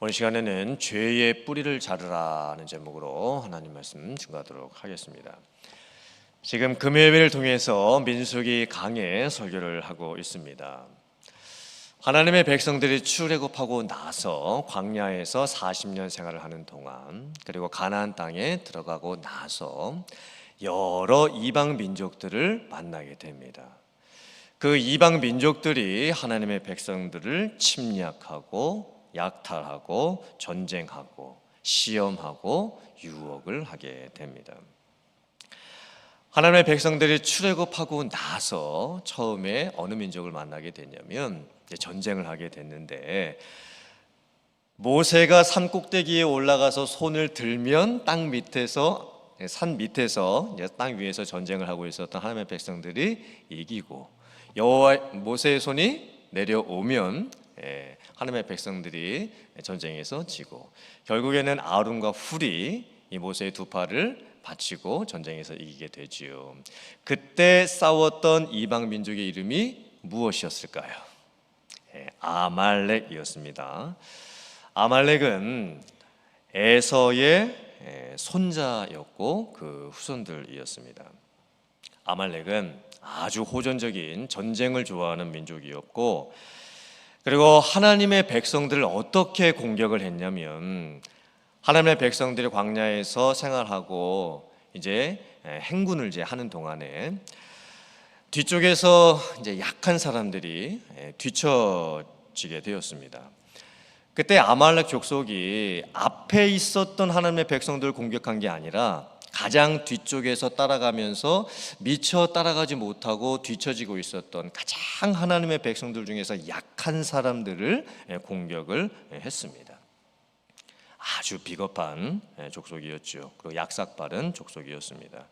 오늘 시간에는 죄의 뿌리를 자르라는 제목으로 하나님 말씀 증거하도록 하겠습니다. 지금 금요일을 통해서 민숙이 강의 설교를 하고 있습니다. 하나님의 백성들이 출애굽하고 나서 광야에서 40년 생활을 하는 동안 그리고 가나안 땅에 들어가고 나서 여러 이방 민족들을 만나게 됩니다. 그 이방 민족들이 하나님의 백성들을 침략하고 약탈하고 전쟁하고 시험하고 유혹을 하게 됩니다. 하나님의 백성들이 출애굽하고 나서 처음에 어느 민족을 만나게 되냐면 전쟁을 하게 됐는데 모세가 산 꼭대기에 올라가서 손을 들면 땅 밑에서 산 밑에서 땅 위에서 전쟁을 하고 있었던 하나님의 백성들이 이기고 여호와 모세의 손이 내려오면 하나님의 백성들이 전쟁에서 지고 결국에는 아론과 훌이 이 모세의 두 팔을 바치고 전쟁에서 이기게 되지요. 그때 싸웠던 이방 민족의 이름이 무엇이었을까요? 아말렉이었습니다. 아말렉은 에서의 손자였고 그 후손들이었습니다. 아말렉은 아주 호전적인 전쟁을 좋아하는 민족이었고 그리고 하나님의 백성들을 어떻게 공격을 했냐면 하나님의 백성들이 광야에서 생활하고 이제 행군을 이제 하는 동안에 뒤쪽에서 이제 약한 사람들이 뒤처지게 되었습니다. 그때 아말렉 족속이 앞에 있었던 하나님의 백성들을 공격한 게 아니라 가장 뒤쪽에서 따라가면서 미처 따라가지 못하고 뒤처지고 있었던 가장 하나님의 백성들 중에서 약한 사람들을 공격을 했습니다. 아주 비겁한 족속이었죠. 그리고 약삭빠른 족속이었습니다.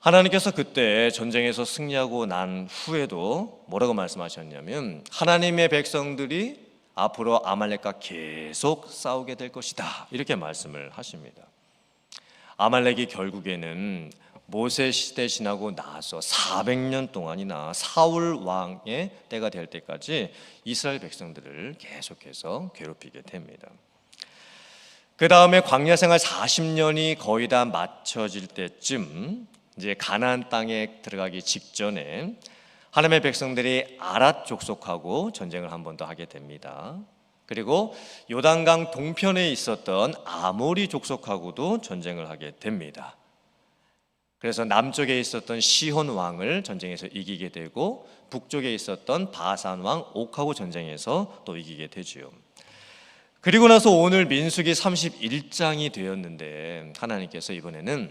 하나님께서 그때 전쟁에서 승리하고 난 후에도 뭐라고 말씀하셨냐면 하나님의 백성들이 앞으로 아말렉과 계속 싸우게 될 것이다. 이렇게 말씀을 하십니다. 아말렉이 결국에는 모세 시대 지나고 나서 400년 동안이나 사울 왕의 때가 될 때까지 이스라엘 백성들을 계속해서 괴롭히게 됩니다. 그 다음에 광야 생활 40년이 거의 다 맞춰질 때쯤 이제 가나안 땅에 들어가기 직전에 하나님의 백성들이 아랏 족속하고 전쟁을 한 번 더 하게 됩니다. 그리고 요단강 동편에 있었던 아모리 족속하고도 전쟁을 하게 됩니다. 그래서 남쪽에 있었던 시혼 왕을 전쟁에서 이기게 되고 북쪽에 있었던 바산 왕 옥하고 전쟁에서 또 이기게 되지요. 그리고 나서 오늘 민수기 31장이 되었는데 하나님께서 이번에는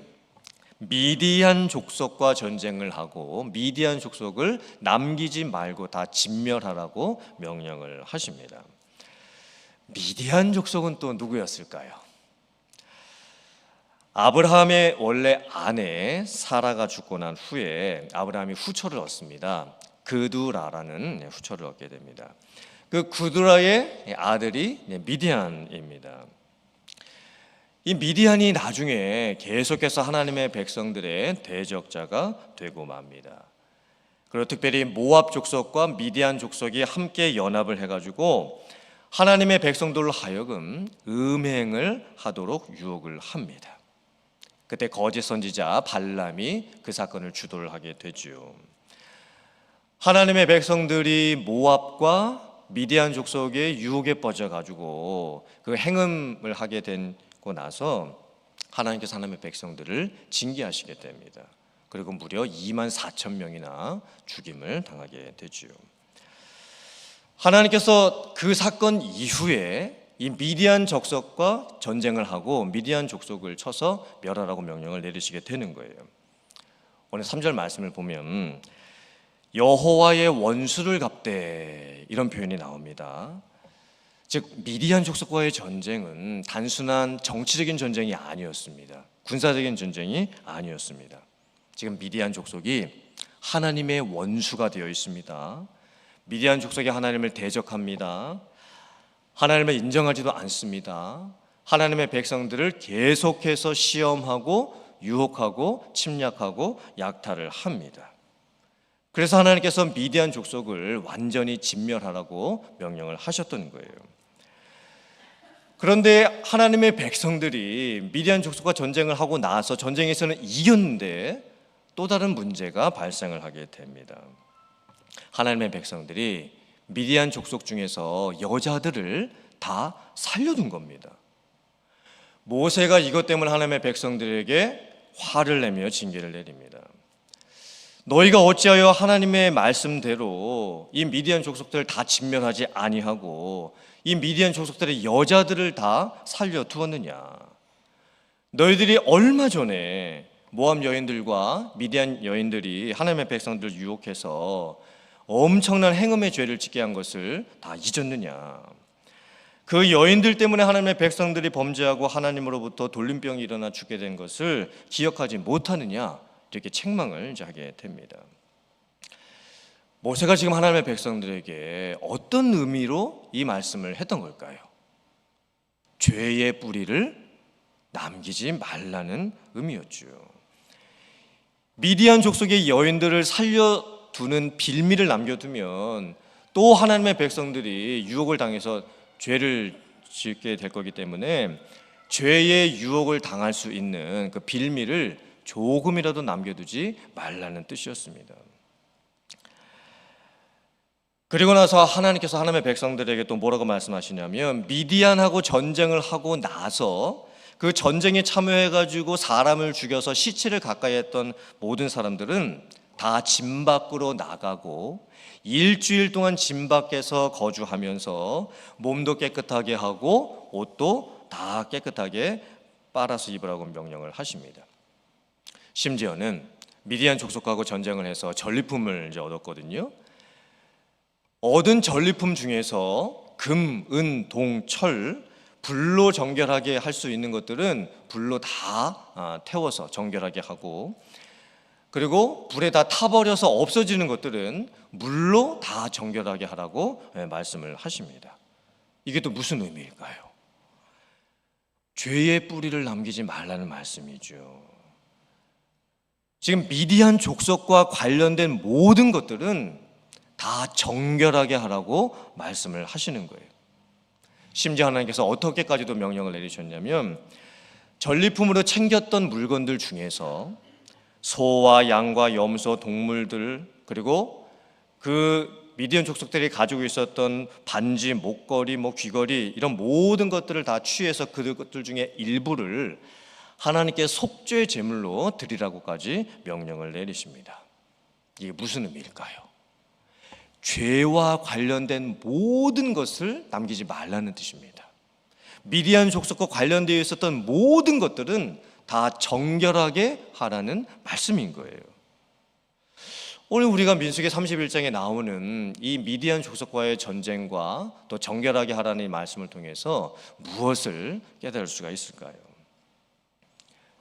미디안 족속과 전쟁을 하고 미디안 족속을 남기지 말고 다 진멸하라고 명령을 하십니다. 미디안 족속은 또 누구였을까요? 아브라함의 원래 아내 사라가 죽고 난 후에 아브라함이 후처를 얻습니다. 그두라라는 후처를 얻게 됩니다. 그 구두라의 아들이 미디안입니다. 이 미디안이 나중에 계속해서 하나님의 백성들의 대적자가 되고 맙니다. 그리고 특별히 모압 족속과 미디안 족속이 함께 연합을 해가지고 하나님의 백성들로 하여금 음행을 하도록 유혹을 합니다. 그때 거짓 선지자 발람이 그 사건을 주도를 하게 되죠. 하나님의 백성들이 모압과 미디안 족속의 유혹에 빠져 가지고 그 행음을 하게 되고 나서 하나님께서 하나님의 백성들을 징계하시게 됩니다. 그리고 무려 2만 4천 명이나 죽임을 당하게 되지요. 하나님께서 그 사건 이후에 이 미디안 족속과 전쟁을 하고 미디안 족속을 쳐서 멸하라고 명령을 내리시게 되는 거예요. 오늘 3절 말씀을 보면 여호와의 원수를 갚되 이런 표현이 나옵니다. 즉 미디안 족속과의 전쟁은 단순한 정치적인 전쟁이 아니었습니다. 군사적인 전쟁이 아니었습니다. 지금 미디안 족속이 하나님의 원수가 되어 있습니다. 미디안 족속이 하나님을 대적합니다. 하나님을 인정하지도 않습니다. 하나님의 백성들을 계속해서 시험하고 유혹하고 침략하고 약탈을 합니다. 그래서 하나님께서 미디안 족속을 완전히 진멸하라고 명령을 하셨던 거예요. 그런데 하나님의 백성들이 미디안 족속과 전쟁을 하고 나서 전쟁에서는 이겼는데 또 다른 문제가 발생을 하게 됩니다. 하나님의 백성들이 미디안 족속 중에서 여자들을 다 살려둔 겁니다. 모세가 이것 때문에 하나님의 백성들에게 화를 내며 징계를 내립니다. 너희가 어찌하여 하나님의 말씀대로 이 미디안 족속들을 다 진멸하지 아니하고 이 미디안 족속들의 여자들을 다 살려 두었느냐? 너희들이 얼마 전에 모함 여인들과 미디안 여인들이 하나님의 백성들을 유혹해서 엄청난 행음의 죄를 짓게 한 것을 다 잊었느냐? 그 여인들 때문에 하나님의 백성들이 범죄하고 하나님으로부터 돌림병이 일어나 죽게 된 것을 기억하지 못하느냐? 이렇게 책망을 하게 됩니다. 모세가 지금 하나님의 백성들에게 어떤 의미로 이 말씀을 했던 걸까요? 죄의 뿌리를 남기지 말라는 의미였죠. 미디안 족속의 여인들을 살려 두는 빌미를 남겨두면 또 하나님의 백성들이 유혹을 당해서 죄를 짓게 될 거기 때문에 죄의 유혹을 당할 수 있는 그 빌미를 조금이라도 남겨두지 말라는 뜻이었습니다. 그리고 나서 하나님께서 하나님의 백성들에게 또 뭐라고 말씀하시냐면 미디안하고 전쟁을 하고 나서 그 전쟁에 참여해 가지고 사람을 죽여서 시체를 가까이 했던 모든 사람들은 다 집 밖으로 나가고 일주일 동안 집 밖에서 거주하면서 몸도 깨끗하게 하고 옷도 다 깨끗하게 빨아서 입으라고 명령을 하십니다. 심지어는 미디안 족속하고 전쟁을 해서 전리품을 이제 얻었거든요. 얻은 전리품 중에서 금, 은, 동, 철 불로 정결하게 할 수 있는 것들은 불로 다 아, 태워서 정결하게 하고 그리고 불에 다 타버려서 없어지는 것들은 물로 다 정결하게 하라고 예, 말씀을 하십니다. 이게 또 무슨 의미일까요? 죄의 뿌리를 남기지 말라는 말씀이죠. 지금 미디안 족속과 관련된 모든 것들은 다 정결하게 하라고 말씀을 하시는 거예요. 심지어 하나님께서 어떻게까지도 명령을 내리셨냐면 전리품으로 챙겼던 물건들 중에서 소와 양과 염소 동물들 그리고 그 미디안 족속들이 가지고 있었던 반지, 목걸이, 뭐 귀걸이 이런 모든 것들을 다 취해서 그것들 중에 일부를 하나님께 속죄 제물로 드리라고까지 명령을 내리십니다. 이게 무슨 의미일까요? 죄와 관련된 모든 것을 남기지 말라는 뜻입니다. 미디안 족속과 관련되어 있었던 모든 것들은 다 정결하게 하라는 말씀인 거예요. 오늘 우리가 민수기 31장에 나오는 이 미디안 족속과의 전쟁과 또 정결하게 하라는 말씀을 통해서 무엇을 깨달을 수가 있을까요?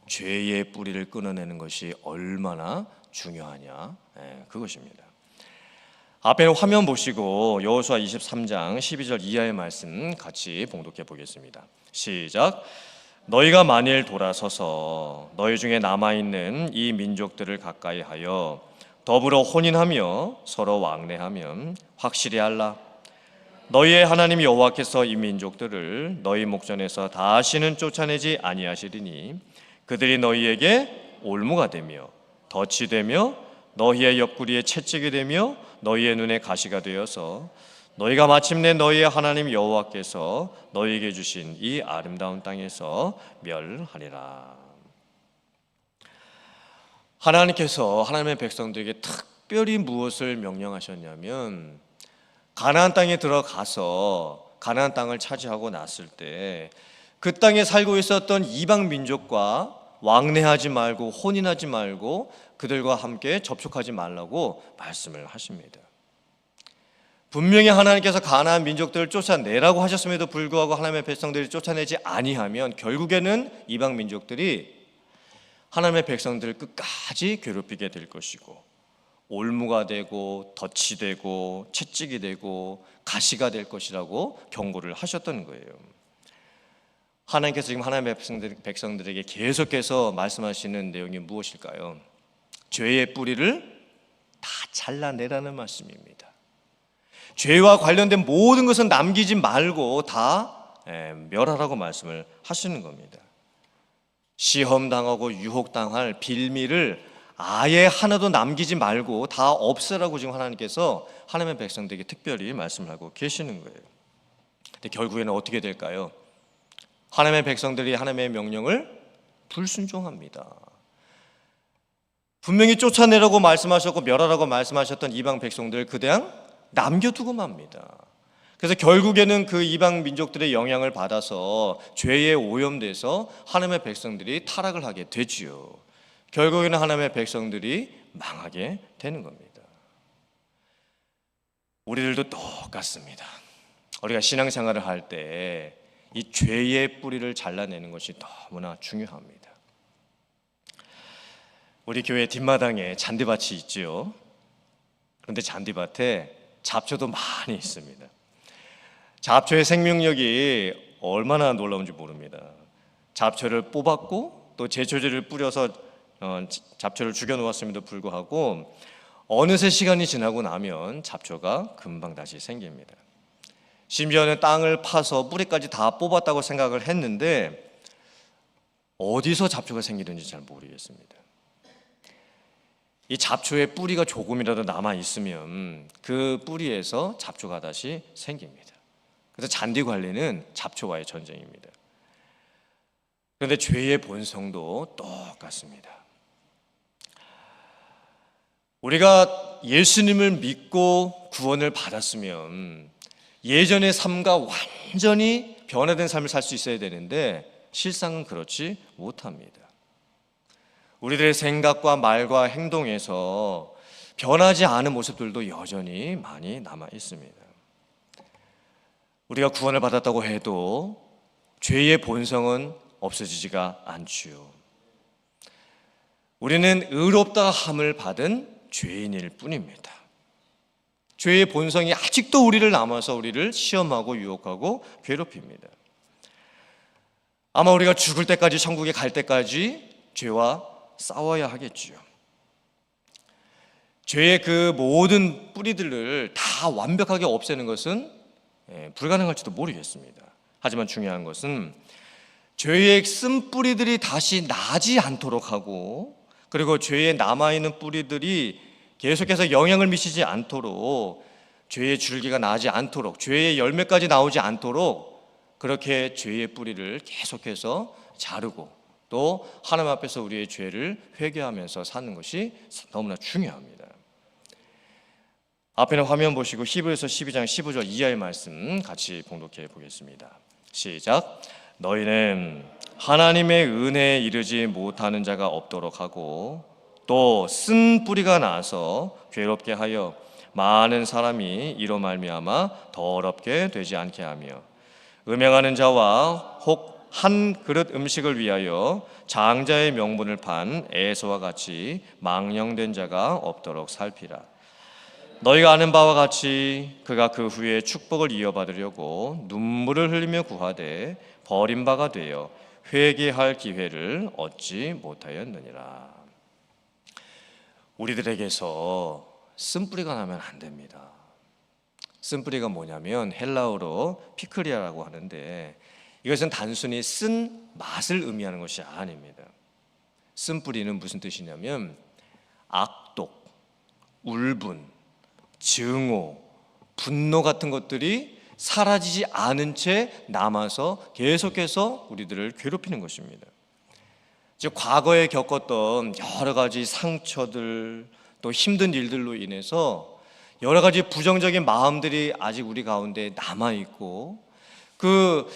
죄의 뿌리를 끊어내는 것이 얼마나 중요하냐 예, 그것입니다. 앞에 화면 보시고 여호수아 23장 12절 이하의 말씀 같이 봉독해 보겠습니다. 시작. 너희가 만일 돌아서서 너희 중에 남아 있는 이 민족들을 가까이 하여 더불어 혼인하며 서로 왕래하면 확실히 알라. 너희의 하나님 여호와께서 이 민족들을 너희 목전에서 다시는 쫓아내지 아니하시리니 그들이 너희에게 올무가 되며 덫이 되며 너희의 옆구리에 채찍이 되며 너희의 눈에 가시가 되어서 너희가 마침내 너희의 하나님 여호와께서 너희에게 주신 이 아름다운 땅에서 멸하리라. 하나님께서 하나님의 백성들에게 특별히 무엇을 명령하셨냐면 가나안 땅에 들어가서 가나안 땅을 차지하고 났을 때 그 땅에 살고 있었던 이방 민족과 왕래하지 말고 혼인하지 말고 그들과 함께 접촉하지 말라고 말씀을 하십니다. 분명히 하나님께서 가나안 민족들을 쫓아내라고 하셨음에도 불구하고 하나님의 백성들이 쫓아내지 아니하면 결국에는 이방 민족들이 하나님의 백성들을 끝까지 괴롭히게 될 것이고 올무가 되고 덫이 되고 채찍이 되고 가시가 될 것이라고 경고를 하셨던 거예요. 하나님께서 지금 하나님의 백성들, 백성들에게 계속해서 말씀하시는 내용이 무엇일까요? 죄의 뿌리를 다 잘라내라는 말씀입니다. 죄와 관련된 모든 것은 남기지 말고 다 예, 멸하라고 말씀을 하시는 겁니다. 시험 당하고 유혹 당할 빌미를 아예 하나도 남기지 말고 다 없애라고 지금 하나님께서 하나님의 백성들에게 특별히 말씀을 하고 계시는 거예요. 근데 결국에는 어떻게 될까요? 하나님의 백성들이 하나님의 명령을 불순종합니다. 분명히 쫓아내라고 말씀하셨고 멸하라고 말씀하셨던 이방 백성들 그대양 남겨두고 맙니다. 그래서 결국에는 그 이방 민족들의 영향을 받아서 죄에 오염돼서 하나님의 백성들이 타락을 하게 되지요. 결국에는 하나님의 백성들이 망하게 되는 겁니다. 우리들도 똑같습니다. 우리가 신앙생활을 할 때 이 죄의 뿌리를 잘라내는 것이 너무나 중요합니다. 우리 교회 뒷마당에 잔디밭이 있지요. 그런데 잔디밭에 잡초도 많이 있습니다. 잡초의 생명력이 얼마나 놀라운지 모릅니다. 잡초를 뽑았고 또 제초제를 뿌려서 어, 잡초를 죽여 놓았음에도 불구하고 어느새 시간이 지나고 나면 잡초가 금방 다시 생깁니다. 심지어는 땅을 파서 뿌리까지 다 뽑았다고 생각을 했는데 어디서 잡초가 생기는지 잘 모르겠습니다. 이 잡초의 뿌리가 조금이라도 남아 있으면 그 뿌리에서 잡초가 다시 생깁니다. 그래서 잔디 관리는 잡초와의 전쟁입니다. 그런데 죄의 본성도 똑같습니다. 우리가 예수님을 믿고 구원을 받았으면 예전의 삶과 완전히 변화된 삶을 살 수 있어야 되는데 실상은 그렇지 못합니다. 우리들의 생각과 말과 행동에서 변하지 않은 모습들도 여전히 많이 남아 있습니다. 우리가 구원을 받았다고 해도 죄의 본성은 없어지지가 않지요. 우리는 의롭다 함을 받은 죄인일 뿐입니다. 죄의 본성이 아직도 우리를 남아서 우리를 시험하고 유혹하고 괴롭힙니다. 아마 우리가 죽을 때까지 천국에 갈 때까지 죄와 싸워야 하겠지요. 죄의 그 모든 뿌리들을 다 완벽하게 없애는 것은 예, 불가능할지도 모르겠습니다. 하지만 중요한 것은 죄의 쓴 뿌리들이 다시 나지 않도록 하고 그리고 죄에 남아 있는 뿌리들이 계속해서 영향을 미치지 않도록 죄의 줄기가 나지 않도록 죄의 열매까지 나오지 않도록 그렇게 죄의 뿌리를 계속해서 자르고 또 하나님 앞에서 우리의 죄를 회개하면서 사는 것이 너무나 중요합니다. 앞에는 화면 보시고 히브리서 12장 15절 이하의 말씀 같이 봉독해 보겠습니다. 시작. 너희는 하나님의 은혜에 이르지 못하는 자가 없도록 하고 또 쓴 뿌리가 나서 괴롭게 하여 많은 사람이 이로 말미암아 더럽게 되지 않게 하며 음행하는 자와 혹 한 그릇 음식을 위하여 장자의 명분을 판 에서와 같이 망령된 자가 없도록 살피라. 너희가 아는 바와 같이 그가 그 후에 축복을 이어받으려고 눈물을 흘리며 구하되 버린 바가 되어 회개할 기회를 얻지 못하였느니라. 우리들에게서 쓴뿌리가 나면 안 됩니다. 쓴뿌리가 뭐냐면 헬라어로 피클리아라고 하는데 이것은 단순히 쓴 맛을 의미하는 것이 아닙니다. 쓴 뿌리는 무슨 뜻이냐면 악독, 울분, 증오, 분노 같은 것들이 사라지지 않은 채 남아서 계속해서 우리들을 괴롭히는 것입니다. 즉 과거에 겪었던 여러 가지 상처들 또 힘든 일들로 인해서 여러 가지 부정적인 마음들이 아직 우리 가운데 남아 있고 그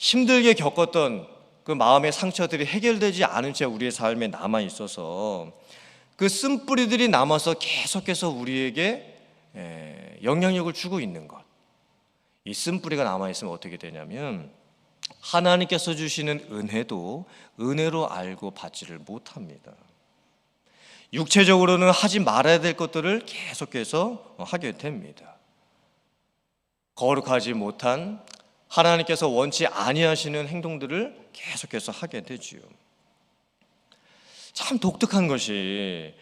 힘들게 겪었던 그 마음의 상처들이 해결되지 않은 채 우리의 삶에 남아 있어서 그 쓴뿌리들이 남아서 계속해서 우리에게 영향력을 주고 있는 것. 이 쓴뿌리가 남아 있으면 어떻게 되냐면 하나님께서 주시는 은혜도 은혜로 알고 받지를 못합니다. 육체적으로는 하지 말아야 될 것들을 계속해서 하게 됩니다. 거룩하지 못한 하나님께서 원치 아니하시는 행동들을 계속해서 하게 되지요. 참 독특한 것이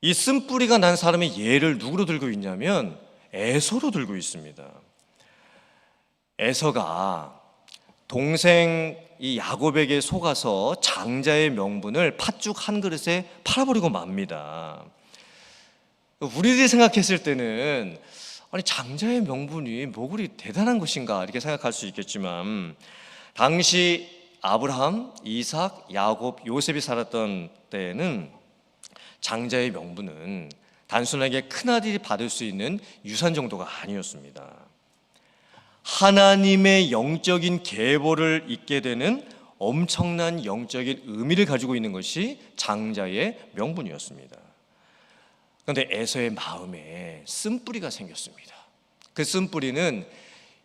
이 쓴뿌리가 난 사람의 예를 누구로 들고 있냐면 에서로 들고 있습니다. 에서가 동생 이 야곱에게 속아서 장자의 명분을 팥죽 한 그릇에 팔아버리고 맙니다. 우리들이 생각했을 때는 아니 장자의 명분이 뭐 그리 대단한 것인가 이렇게 생각할 수 있겠지만 당시 아브라함, 이삭, 야곱, 요셉이 살았던 때에는 장자의 명분은 단순하게 큰아들이 받을 수 있는 유산 정도가 아니었습니다. 하나님의 영적인 계보를 잇게 되는 엄청난 영적인 의미를 가지고 있는 것이 장자의 명분이었습니다. 그런데 에서의 마음에 쓴뿌리가 생겼습니다. 그 쓴뿌리는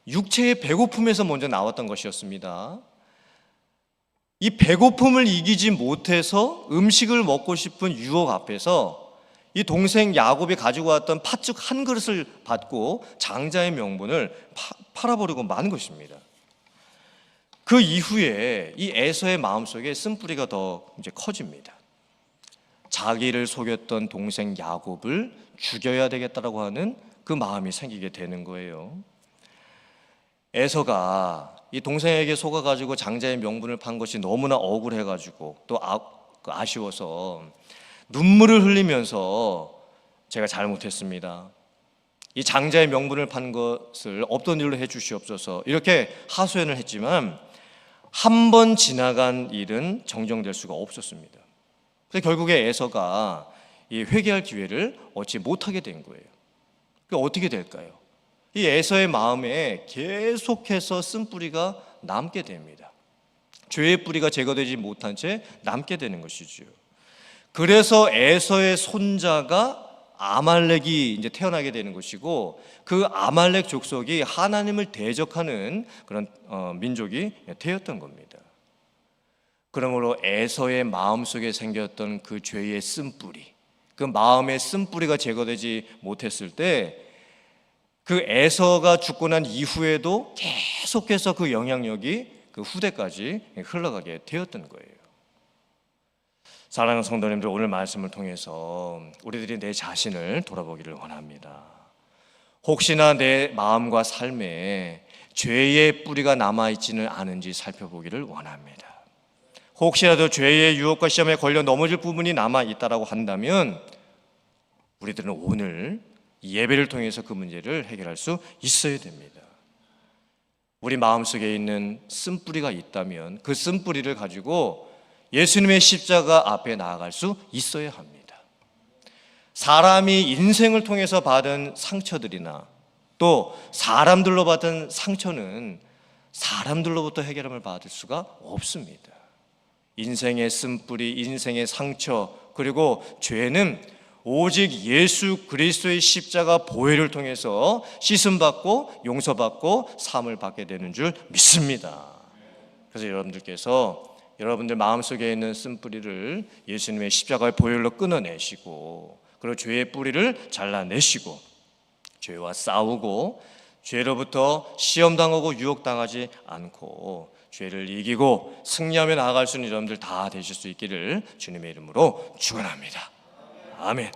육체의 배고픔에서 먼저 나왔던 것이었습니다. 이 배고픔을 이기지 못해서 음식을 먹고 싶은 유혹 앞에서 이 동생 야곱이 가지고 왔던 팥죽 한 그릇을 받고 장자의 명분을 파, 팔아버리고 만 것입니다. 그 이후에 이 에서의 마음속에 쓴뿌리가 더 이제 커집니다. 자기를 속였던 동생 야곱을 죽여야 되겠다라고 하는 그 마음이 생기게 되는 거예요. 에서가 이 동생에게 속아 가지고 장자의 명분을 판 것이 너무나 억울해 가지고 또 아, 그 아쉬워서 눈물을 흘리면서 제가 잘못했습니다. 이 장자의 명분을 판 것을 없던 일로 해 주시옵소서 이렇게 하소연을 했지만 한 번 지나간 일은 정정될 수가 없었습니다. 그래서 결국에 에서가 이 회개할 기회를 얻지 못하게 된 거예요. 그 어떻게 될까요? 이 에서의 마음에 계속해서 쓴 뿌리가 남게 됩니다. 죄의 뿌리가 제거되지 못한 채 남게 되는 것이죠. 그래서 에서의 손자가 아말렉이 이제 태어나게 되는 것이고 그 아말렉 족속이 하나님을 대적하는 그런 어, 민족이 되었던 겁니다. 그러므로 에서의 마음 속에 생겼던 그 죄의 쓴뿌리, 그 마음의 쓴뿌리가 제거되지 못했을 때 그 에서가 죽고 난 이후에도 계속해서 그 영향력이 그 후대까지 흘러가게 되었던 거예요. 사랑하는 성도님들 오늘 말씀을 통해서 우리들이 내 자신을 돌아보기를 원합니다. 혹시나 내 마음과 삶에 죄의 뿌리가 남아 있지는 않은지 살펴보기를 원합니다. 혹시라도 죄의 유혹과 시험에 걸려 넘어질 부분이 남아 있다라고 한다면 우리들은 오늘 예배를 통해서 그 문제를 해결할 수 있어야 됩니다. 우리 마음속에 있는 쓴뿌리가 있다면 그 쓴뿌리를 가지고 예수님의 십자가 앞에 나아갈 수 있어야 합니다. 사람이 인생을 통해서 받은 상처들이나 또 사람들로 받은 상처는 사람들로부터 해결함을 받을 수가 없습니다. 인생의 쓴뿌리, 인생의 상처, 그리고 죄는 오직 예수 그리스도의 십자가 보혈을 통해서 씻음 받고 용서 받고 삶을 받게 되는 줄 믿습니다. 그래서 여러분들께서 여러분들 마음속에 있는 쓴뿌리를 예수님의 십자가의 보혈로 끊어내시고 그리고 죄의 뿌리를 잘라내시고 죄와 싸우고 죄로부터 시험 당하고 유혹 당하지 않고 죄를 이기고 승리하며 나아갈 수 있는 여러분들 다 되실 수 있기를 주님의 이름으로 축원합니다. 아멘.